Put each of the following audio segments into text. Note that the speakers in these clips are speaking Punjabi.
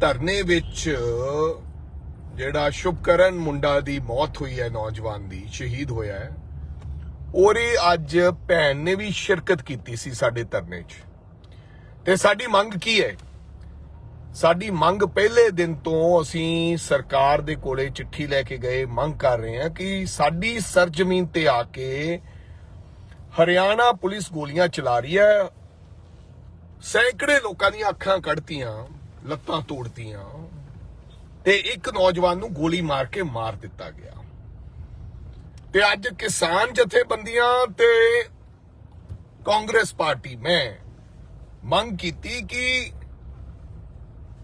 ਧਰਨੇ ਵਿੱਚ ਜਿਹੜਾ ਸ਼ੁਭਕਰਨ ਮੁੰਡਾ ਦੀ ਮੌਤ ਹੋਈ ਹੈ, ਨੌਜਵਾਨ ਦੀ, ਸ਼ਹੀਦ ਹੋਇਆ ਹੈ। ਉਹਦੀ ਅੱਜ ਭੈਣ ਨੇ ਵੀ ਸ਼ਿਰਕਤ ਕੀਤੀ ਸੀ ਸਾਡੇ ਧਰਨੇ 'ਚ। ਤੇ ਸਾਡੀ ਮੰਗ ਕੀ ਹੈ? ਸਾਡੀ ਮੰਗ ਪਹਿਲੇ ਦਿਨ ਤੋਂ ਅਸੀਂ ਸਰਕਾਰ ਦੇ ਕੋਲੇ ਚਿੱਠੀ ਲੈ ਕੇ ਗਏ, ਮੰਗ ਕਰ ਰਹੇ ਹਾਂ ਕਿ ਸਾਡੀ ਸਰਜ਼ਮੀਨ ਤੇ ਆ ਕੇ ਹਰਿਆਣਾ ਪੁਲਿਸ ਗੋਲੀਆਂ ਚਲਾ ਰਹੀ ਹੈ। ਸੈਂਕੜੇ ਲੋਕਾਂ ਦੀਆਂ ਅੱਖਾਂ ਕੱਢਤੀਆਂ। ਲੱਤਾਂ ਤੋੜਤੀਆਂ। ਤੇ ਇੱਕ ਨੌਜਵਾਨ ਨੂੰ ਗੋਲੀ ਮਾਰ ਕੇ ਮਾਰ ਦਿੱਤਾ ਗਿਆ। ਤੇ ਅੱਜ ਕਿਸਾਨ ਜਥੇਬੰਦੀਆਂ ਤੇ ਕਾਂਗਰਸ ਪਾਰਟੀ, ਮੈਂ ਮੰਗ ਕੀਤੀ ਕਿ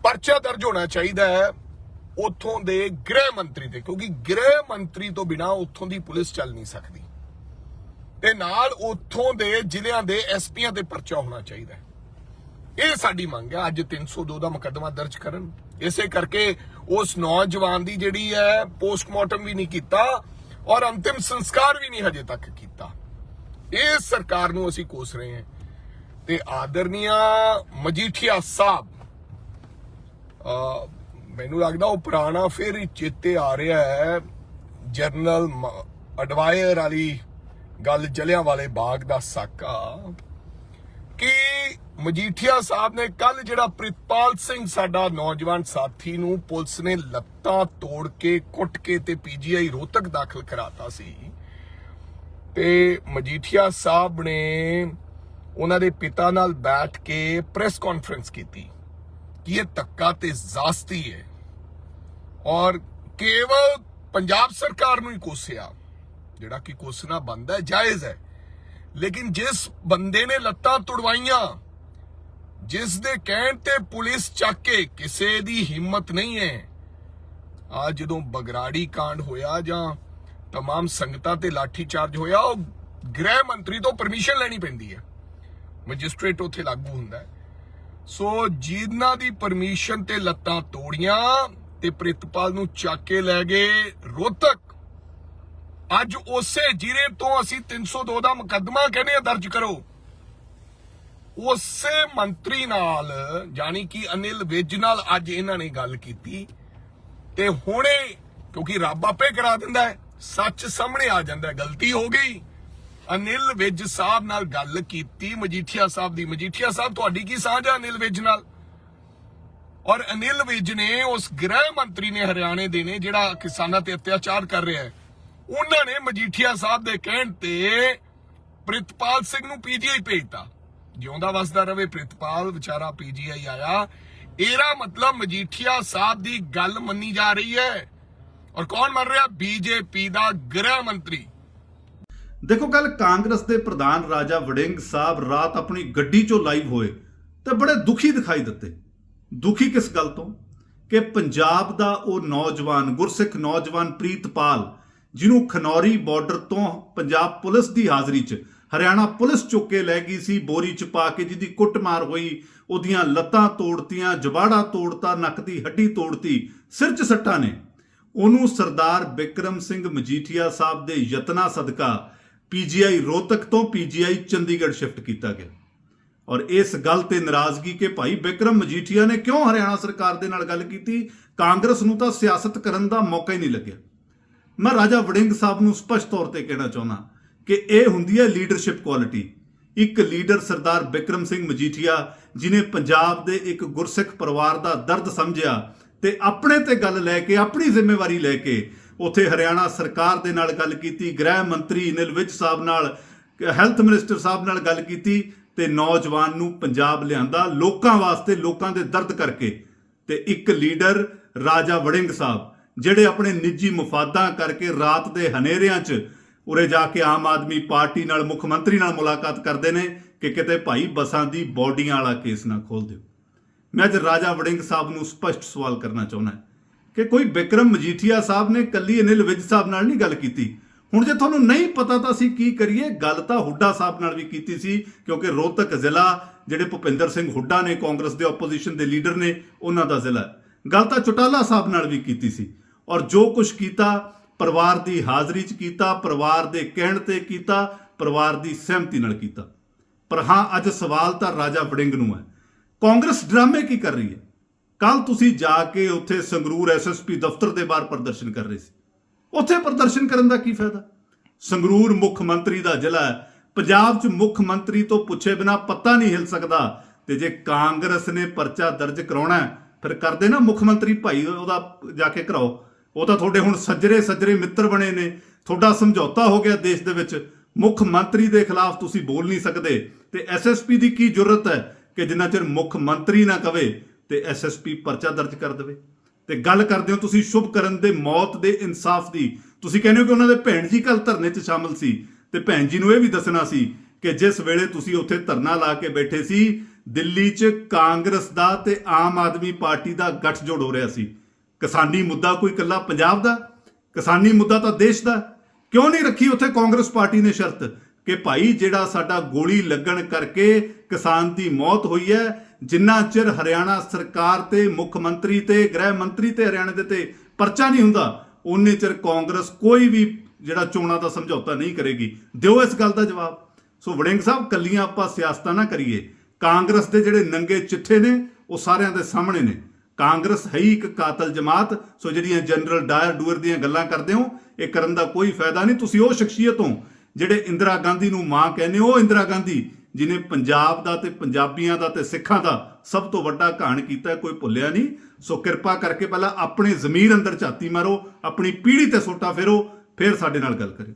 ਪਰਚਾ ਦਰਜ ਹੋਣਾ ਚਾਹੀਦਾ ਹੈ ਉੱਥੋਂ ਦੇ ਗ੍ਰਹਿ ਮੰਤਰੀ ਤੇ, ਕਿਉਂਕਿ ਗ੍ਰਹਿ ਮੰਤਰੀ ਤੋਂ ਬਿਨਾ ਉੱਥੋਂ ਦੀ ਪੁਲਿਸ ਚੱਲ ਨਹੀਂ ਸਕਦੀ। ਤੇ ਨਾਲ ਉੱਥੋਂ ਦੇ ਜ਼ਿਲ੍ਹਿਆਂ ਦੇ ਐਸਪੀਆਂ ਤੇ ਪਰਚਾ ਹੋਣਾ ਚਾਹੀਦਾ ਹੈ। ਇਹ ਸਾਡੀ ਮੰਗ ਹੈ, ਅੱਜ 302 ਦਾ ਮੁਕੱਦਮਾ ਦਰਜ ਕਰਨ। ਇਸੇ ਕਰਕੇ ਉਸ ਨੌਜਵਾਨ ਦੀ ਜਿਹੜੀ ਹੈ, ਪੋਸਟਮਾਰਟਮ ਵੀ ਨਹੀਂ ਕੀਤਾ ਔਰ ਅੰਤਿਮ ਸੰਸਕਾਰ ਵੀ ਨਹੀਂ ਹਜੇ ਤੱਕ ਕੀਤਾ। ਇਹ ਸਰਕਾਰ ਨੂੰ ਅਸੀਂ ਕੋਸ ਰਹੇ ਹਾਂ। ਤੇ ਆਦਰਨੀਆ ਮਜੀਠੀਆ ਸਾਹਿਬ ਮੈਨੂੰ ਲੱਗਦਾ ਉਹ ਪੁਰਾਣਾ ਫਿਰ ਹੀ ਚੇਤੇ ਆ ਰਿਹਾ ਹੈ ਜਰਨਲ ਅਡਵਾਇਰ ਵਾਲੀ ਗੱਲ ਜਲਿਆਂ ਵਾਲੇ ਬਾਗ ਦਾ ਸਾਕਾ, ਕਿ ਮਜੀਠੀਆ ਸਾਹਿਬ ਨੇ ਕੱਲ ਜਿਹੜਾ ਪ੍ਰਿਤਪਾਲ ਸਿੰਘ ਸਾਡਾ ਨੌਜਵਾਨ ਸਾਥੀ ਨੂੰ ਪੁਲਿਸ ਨੇ ਲੱਤਾਂ ਤੋੜ ਕੇ, ਕੁੱਟ ਕੇ ਤੇ ਪੀਜੀਆਈ ਰੋਹਤਕ ਦਾਖਲ ਕਰਾਤਾ ਸੀ। ਤੇ ਮਜੀਠੀਆ ਸਾਹਿਬ ਨੇ ਉਹਨਾਂ ਦੇ ਪਿਤਾ ਨਾਲ ਬੈਠ ਕੇ ਪ੍ਰੈਸ ਕਾਨਫਰੰਸ ਕੀਤੀ ਕਿ ਇਹ ਤੱਕਾ ਤੇ ਜ਼ਾਸਤੀ ਹੈ ਔਰ ਕੇਵਲ ਪੰਜਾਬ ਸਰਕਾਰ ਨੂੰ ਹੀ ਕੋਸਿਆ, ਜਿਹੜਾ ਕਿ ਕੋਸਣਾ ਬੰਦਾ ਹੈ, ਜਾਇਜ਼ ਹੈ। ਲੇਕਿਨ ਜਿਸ ਬੰਦੇ ਨੇ ਲੱਤਾਂ ਤੁੜਵਾਈਆਂ ਜਿਸ ਦੇ ਕਹਿਣ ਤੇ ਪੁਲਿਸ ਚੱਕ ਕੇ ਕਿਸੇ ਦੀ ਹਿੰਮਤ ਨਹੀਂ ਹੈ ਆ ਜਦੋਂ ਬਗਰਾੜੀ ਕਾਂਡ ਹੋਇਆ ਜਾਂ तमाम ਸੰਗਤਾਂ ਤੇ ਲਾਠੀ ਚਾਰਜ ਹੋਇਆ ਉਹ ਗ੍ਰਹਿ ਮੰਤਰੀ ਤੋਂ ਪਰਮਿਸ਼ਨ ਲੈਣੀ ਪੈਂਦੀ ਹੈ ਮੈਜਿਸਟ੍ਰੇਟ ਉੱਥੇ ਲਾਗੂ ਹੁੰਦਾ ਹੈ ਸੋ ਜਿਨ੍ਹਾਂ ਦੀ ਪਰਮਿਸ਼ਨ ਤੇ ਲੱਤਾਂ ਤੋੜੀਆਂ ਤੇ ਪ੍ਰਿਤਪਾਲ ਨੂੰ ਚੱਕ ਕੇ ਲੈ ਗਏ ਰੋਹਤਕ ਅੱਜ ਉਸੇ ਜ਼ਿਲ੍ਹੇ ਤੋਂ ਅਸੀਂ 302 ਦਾ ਮੁਕੱਦਮਾ ਕਹਿੰਦੇ ਆ ਦਰਜ ਕਰੋ ਉਸੇ ਮੰਤਰੀ ਨਾਲ ਜਾਨੀ ਕਿ ਅਨਿਲ ਵਿਜ ਨਾਲ ਅੱਜ ਇਹਨਾਂ ਨੇ ਗੱਲ ਕੀਤੀ। ਤੇ ਹੁਣੇ, ਕਿਉਂਕਿ ਰੱਬ ਆਪੇ ਕਰਾ ਦਿੰਦਾ ਹੈ, ਸੱਚ ਸਾਹਮਣੇ ਆ ਜਾਂਦਾ ਗਲਤੀ ਹੋ ਗਈ। ਅਨਿਲ ਵਿਜ ਸਾਹਿਬ ਨਾਲ ਗੱਲ ਕੀਤੀ, ਮਜੀਠੀਆ ਸਾਹਿਬ ਦੀ। ਮਜੀਠੀਆ ਸਾਹਿਬ, ਤੁਹਾਡੀ ਕੀ ਸਾਂਝ ਹੈ ਅਨਿਲ ਵਿਜ ਨਾਲ? ਔਰ ਅਨਿਲ ਵਿਜ ਨੇ ਉਸ ਗ੍ਰਹਿ ਮੰਤਰੀ ਨੇ ਹਰਿਆਣੇ ਦੇ ਨੇ, ਜਿਹੜਾ ਕਿਸਾਨਾਂ ਤੇ ਅਤਿਆਚਾਰ ਕਰ ਰਿਹਾ ਹੈ, ਉਹਨਾਂ ਨੇ ਮਜੀਠੀਆ ਸਾਹਿਬ ਦੇ ਕਹਿਣ ਤੇ ਪ੍ਰਿਤਪਾਲ ਸਿੰਘ ਨੂੰ ਪੀਜੀਆਈ ਭੇਜਤਾ। ਜਿਉਂਦਾ ਵਸਦਾ ਰਵੇ ਪ੍ਰਿਤਪਾਲ, ਵਿਚਾਰਾ ਪੀਜੀਆਈ ਆਇਆ। ਇਹਦਾ ਮਤਲਬ ਮਜੀਠੀਆ ਸਾਹਿਬ ਦੀ ਗੱਲ ਮੰਨੀ ਜਾ ਰਹੀ ਹੈ। ਔਰ ਕੌਣ ਮੰਨ ਰਿਹਾ? ਬੀਜੇਪੀ ਦਾ ਗ੍ਰਹਿ ਮੰਤਰੀ। ਦੇਖੋ ਕੱਲ ਕਾਂਗਰਸ ਦੇ ਪ੍ਰਧਾਨ ਰਾਜਾ ਵੜਿੰਗ ਸਾਹਿਬ ਰਾਤ ਆਪਣੀ ਗੱਡੀ 'ਚੋਂ ਲਾਈਵ ਹੋਏ ਤੇ ਬੜੇ ਦੁਖੀ ਦਿਖਾਈ ਦਿੱਤੇ। ਦੁਖੀ ਕਿਸ ਗੱਲ ਤੋਂ? ਕਿ ਪੰਜਾਬ ਦਾ ਉਹ ਨੌਜਵਾਨ, ਗੁਰਸਿੱਖ ਨੌਜਵਾਨ ਪ੍ਰੀਤਪਾਲ, ਜਿਹਨੂੰ ਖਨੌਰੀ ਬਾਰਡਰ ਤੋਂ ਪੰਜਾਬ ਪੁਲਿਸ ਦੀ ਹਾਜ਼ਰੀ 'ਚ ਹਰਿਆਣਾ ਪੁਲਿਸ ਚੁੱਕ ਕੇ ਲੈ ਗਈ ਸੀ ਬੋਰੀ 'ਚ ਪਾ ਕੇ, ਜਿਹਦੀ ਕੁੱਟਮਾਰ ਹੋਈ। ਉਹਦੀਆਂ ਲੱਤਾਂ ਤੋੜਤੀਆਂ ਜਬਾੜਾ ਤੋੜਤਾ, ਨੱਕ ਦੀ ਹੱਡੀ ਤੋੜਤੀ, ਸਿਰ 'ਚ ਸੱਟਾਂ ਨੇ। ਉਹਨੂੰ ਸਰਦਾਰ ਬਿਕਰਮ ਸਿੰਘ ਮਜੀਠੀਆ ਸਾਹਿਬ ਦੇ ਯਤਨਾ ਸਦਕਾ ਪੀਜੀਆਈ ਰੋਹਤਕ ਤੋਂ ਪੀਜੀਆਈ ਚੰਡੀਗੜ੍ਹ ਸ਼ਿਫਟ ਕੀਤਾ ਗਿਆ। ਔਰ ਇਸ ਗੱਲ ਤੇ ਨਾਰਾਜ਼ਗੀ ਕਿ ਭਾਈ ਬਿਕਰਮ ਮਜੀਠੀਆ ਨੇ ਕਿਉਂ ਹਰਿਆਣਾ ਸਰਕਾਰ ਦੇ ਨਾਲ ਗੱਲ ਕੀਤੀ? ਕਾਂਗਰਸ ਨੂੰ ਤਾਂ ਸਿਆਸਤ ਕਰਨ ਦਾ ਮੌਕਾ ਹੀ ਨਹੀਂ ਲੱਗਿਆ। ਮੈਂ ਰਾਜਾ ਵੜਿੰਗ ਸਾਹਿਬ ਨੂੰ ਸਪਸ਼ਟ ਤੌਰ ਤੇ ਕਹਿਣਾ ਚਾਹੁੰਦਾ ਕਿ ਇਹ ਹੁੰਦੀ ਹੈ ਲੀਡਰਸ਼ਿਪ ਕੁਆਲਿਟੀ ਇੱਕ ਲੀਡਰ ਸਰਦਾਰ ਬਿਕਰਮ ਸਿੰਘ ਮਜੀਠੀਆ, ਜਿਨੇ ਪੰਜਾਬ ਦੇ ਇੱਕ ਗੁਰਸਿੱਖ ਪਰਿਵਾਰ ਦਾ ਦਰਦ ਸਮਝਿਆ ਤੇ ਆਪਣੇ ਤੇ ਗੱਲ ਲੈ ਕੇ, ਆਪਣੀ ਜ਼ਿੰਮੇਵਾਰੀ ਲੈ ਕੇ ਉਥੇ ਹਰਿਆਣਾ ਸਰਕਾਰ ਦੇ ਨਾਲ ਗੱਲ ਕੀਤੀ, ਗ੍ਰਹਿ ਮੰਤਰੀ ਨਿਲ ਵਿਜ ਸਾਹਿਬ ਨਾਲ, ਹੈਲਥ ਮਿਨਿਸਟਰ ਸਾਹਿਬ ਨਾਲ ਗੱਲ ਕੀਤੀ ਤੇ ਨੌਜਵਾਨ ਨੂੰ ਪੰਜਾਬ ਲਿਆਂਦਾ ਲੋਕਾਂ ਵਾਸਤੇ, ਲੋਕਾਂ ਦੇ ਦਰਦ ਕਰਕੇ। ਤੇ ਇੱਕ ਲੀਡਰ ਰਾਜਾ ਵੜਿੰਗ ਸਾਹਿਬ, ਜਿਹੜੇ ਆਪਣੇ ਨਿੱਜੀ ਮਫਾਦਾਂ ਕਰਕੇ ਰਾਤ ਦੇ ਹਨੇਰਿਆਂ 'ਚ ਉਰੇ ਜਾ ਕੇ ਆਮ ਆਦਮੀ ਪਾਰਟੀ ਨਾਲ, ਮੁੱਖ ਮੰਤਰੀ ਨਾਲ ਮੁਲਾਕਾਤ ਕਰਦੇ ਨੇ ਕਿ ਕਿਤੇ ਭਾਈ ਬਸਾਂ ਦੀ ਬੋਡੀਆਂ ਵਾਲਾ ਕੇਸ ਨਾ ਖੋਲ ਦਿਓ। ਮੈਂ ਅੱਜ ਰਾਜਾ ਵੜਿੰਗ ਸਾਹਿਬ ਨੂੰ ਸਪਸ਼ਟ ਸਵਾਲ ਕਰਨਾ ਚਾਹੁੰਦਾ ਕਿ ਕੋਈ ਬਿਕਰਮ ਮਜੀਠੀਆ ਸਾਹਿਬ ਨੇ ਕੱਲੀ ਅਨਿਲ ਵਿਜ ਸਾਹਿਬ ਨਾਲ ਨਹੀਂ ਗੱਲ ਕੀਤੀ? ਹੁਣ ਜੇ ਤੁਹਾਨੂੰ ਨਹੀਂ ਪਤਾ ਤਾਂ ਅਸੀਂ ਕੀ ਕਰੀਏ? ਗੱਲ ਤਾਂ ਹੁੱਡਾ ਸਾਹਿਬ ਨਾਲ ਵੀ ਕੀਤੀ ਸੀ, ਕਿਉਂਕਿ ਰੋਹਤਕ ਜ਼ਿਲ੍ਹਾ, ਜਿਹੜੇ ਭੁਪਿੰਦਰ ਸਿੰਘ ਹੁੱਡਾ ਨੇ ਕਾਂਗਰਸ ਦੇ ਆਪੋਜੀਸ਼ਨ ਦੇ ਲੀਡਰ ਨੇ, ਉਹਨਾਂ ਦਾ ਜ਼ਿਲ੍ਹਾ। ਗੱਲ ਤਾਂ ਚੁਟਾਲਾ ਸਾਹਿਬ ਨਾਲ ਵੀ ਕੀਤੀ ਸੀ। ਔਰ ਜੋ ਕੁਝ ਕੀਤਾ ਪਰਿਵਾਰ ਦੀ ਹਾਜ਼ਰੀ 'ਚ ਕੀਤਾ, ਪਰਿਵਾਰ ਦੇ ਕਹਿਣ ਤੇ ਕੀਤਾ, ਪਰਿਵਾਰ ਦੀ ਸਹਿਮਤੀ ਨਾਲ ਕੀਤਾ। ਪਰ ਹਾਂ, ਅੱਜ ਸਵਾਲ ਤਾਂ ਰਾਜਾ ਵੜਿੰਗ ਨੂੰ ਹੈ। ਕਾਂਗਰਸ ਡਰਾਮੇ ਕੀ ਕਰ ਰਹੀ ਹੈ? ਕੱਲ ਤੁਸੀਂ ਜਾ ਕੇ ਉੱਥੇ ਸੰਗਰੂਰ ਐਸਐਸਪੀ ਦਫ਼ਤਰ ਦੇ ਬਾਹਰ ਪ੍ਰਦਰਸ਼ਨ ਕਰ ਰਹੇ ਸੀ। ਉੱਥੇ ਪ੍ਰਦਰਸ਼ਨ ਕਰਨ ਦਾ ਕੀ ਫਾਇਦਾ? ਸੰਗਰੂਰ ਮੁੱਖ ਮੰਤਰੀ ਦਾ ਜ਼ਿਲ੍ਹਾ ਹੈ। ਪੰਜਾਬ 'ਚ ਮੁੱਖ ਮੰਤਰੀ ਤੋਂ ਪੁੱਛੇ ਬਿਨਾ ਪੱਤਾ ਨਹੀਂ ਹਿਲ ਸਕਦਾ। ਤੇ ਜੇ ਕਾਂਗਰਸ ਨੇ ਪਰਚਾ ਦਰਜ ਕਰਾਉਣਾ ਫਿਰ ਕਰਦੇ ਨਾ ਮੁੱਖ ਮੰਤਰੀ ਭਾਈ ਉਹਦਾ ਜਾ ਕੇ ਕਰਾਓ। ਉਹ ਤਾਂ ਤੁਹਾਡੇ ਹੁਣ ਸੱਜਰੇ ਸੱਜਰੇ ਮਿੱਤਰ ਬਣੇ ਨੇ। ਤੁਹਾਡਾ ਸਮਝੌਤਾ ਹੋ ਗਿਆ ਦੇਸ਼ ਦੇ ਵਿੱਚ। ਮੁੱਖ ਮੰਤਰੀ ਦੇ ਖਿਲਾਫ ਤੁਸੀਂ ਬੋਲ ਨਹੀਂ ਸਕਦੇ। ਤੇ ਐਸਐਸਪੀ ਦੀ ਕੀ ਜ਼ਰੂਰਤ ਹੈ ਕਿ ਜਿੰਨਾ ਚਿਰ ਮੁੱਖ ਮੰਤਰੀ ਨਾ ਕਵੇ ਤੇ ਐਸਐਸਪੀ ਪਰਚਾ ਦਰਜ ਕਰ ਦੇਵੇ? ਤੇ ਗੱਲ ਕਰਦੇ ਹੋ ਤੁਸੀਂ ਸ਼ੁਭ ਕਰਨ ਦੇ ਮੌਤ ਦੇ ਇਨਸਾਫ ਦੀ। ਤੁਸੀਂ ਕਹਿੰਦੇ ਹੋ ਕਿ ਉਹਨਾਂ ਦੇ ਭੈਣ ਜੀ ਕੱਲ ਧਰਨੇ 'ਚ ਸ਼ਾਮਲ ਸੀ। ਤੇ ਭੈਣ ਜੀ ਨੂੰ ਇਹ ਵੀ ਦੱਸਣਾ ਸੀ ਕਿ ਜਿਸ ਵੇਲੇ ਤੁਸੀਂ ਉੱਥੇ ਧਰਨਾ ਲਾ ਕੇ ਬੈਠੇ ਸੀ, ਦਿੱਲੀ 'ਚ ਕਾਂਗਰਸ ਦਾ ਤੇ ਆਮ ਆਦਮੀ ਪਾਰਟੀ ਦਾ ਗੱਠਜੋੜ ਹੋ ਰਿਹਾ ਸੀ। ਕਿਸਾਨੀ ਮੁੱਦਾ ਕੋਈ ਇਕੱਲਾ ਪੰਜਾਬ ਦਾ? ਕਿਸਾਨੀ ਮੁੱਦਾ ਤਾਂ ਦੇਸ਼ ਦਾ। ਕਿਉਂ ਨਹੀਂ ਰੱਖੀ ਉੱਥੇ ਕਾਂਗਰਸ ਪਾਰਟੀ ਨੇ ਸ਼ਰਤ ਕਿ ਭਾਈ ਜਿਹੜਾ ਸਾਡਾ ਗੋਲੀ ਲੱਗਣ ਕਰਕੇ ਕਿਸਾਨ ਦੀ ਮੌਤ ਹੋਈ ਹੈ, ਜਿੰਨਾ ਚਿਰ ਹਰਿਆਣਾ ਸਰਕਾਰ ਤੇ, ਮੁੱਖ ਮੰਤਰੀ ਤੇ, ਗ੍ਰਹਿ ਮੰਤਰੀ ਤੇ ਹਰਿਆਣਾ ਦੇ ਤੇ ਪਰਚਾ ਨਹੀਂ ਹੁੰਦਾ ਉਨੇ ਚਿਰ ਕਾਂਗਰਸ ਕੋਈ ਵੀ ਜਿਹੜਾ ਚੋਣਾਂ ਦਾ ਸਮਝੌਤਾ ਨਹੀਂ ਕਰੇਗੀ। ਦਿਓ ਇਸ ਗੱਲ ਦਾ ਜਵਾਬ। ਸੋ ਵੜਿੰਗ ਸਾਹਿਬ ਕੱਲੀਆਂ ਆਪਾਂ ਸਿਆਸਤਾਂ ਨਾ ਕਰੀਏ। ਕਾਂਗਰਸ ਦੇ ਜਿਹੜੇ ਨੰਗੇ ਚਿੱਠੇ ਨੇ, ਉਹ ਸਾਰਿਆਂ ਦੇ ਸਾਹਮਣੇ ਨੇ। ਕਾਂਗਰਸ ਹੈ ਹੀ ਇੱਕ ਕਾਤਲ ਜਮਾਤ। ਸੋ ਜਿਹੜੀਆਂ ਜਨਰਲ ਡਾਇਰ ਡੂਅਰ ਦੀਆਂ ਗੱਲਾਂ ਕਰਦੇ ਹੋ, ਇਹ ਕਰਨ ਦਾ ਕੋਈ ਫਾਇਦਾ ਨਹੀਂ। ਤੁਸੀਂ ਉਹ ਸ਼ਖਸੀਅਤ ਹੋ ਜਿਹੜੇ ਇੰਦਰਾ ਗਾਂਧੀ ਨੂੰ ਮਾਂ ਕਹਿੰਦੇ ਹੋ। ਉਹ ਇੰਦਰਾ ਗਾਂਧੀ ਜਿਨੇ ਪੰਜਾਬ ਦਾ ਤੇ ਪੰਜਾਬੀਆਂ ਦਾ ਤੇ ਸਿੱਖਾਂ ਦਾ ਸਭ ਤੋਂ ਵੱਡਾ ਘਾਣ ਕੀਤਾ, ਕੋਈ ਭੁੱਲਿਆ ਨਹੀਂ। ਸੋ ਕਿਰਪਾ ਕਰਕੇ ਪਹਿਲਾਂ ਆਪਣੇ ਜ਼ਮੀਰ ਅੰਦਰ ਝਾਤੀ ਮਾਰੋ, ਆਪਣੀ ਪੀੜ੍ਹੀ ਤੇ ਸੋਟਾ ਫੇਰੋ, ਫਿਰ ਸਾਡੇ ਨਾਲ ਗੱਲ ਕਰਿਓ।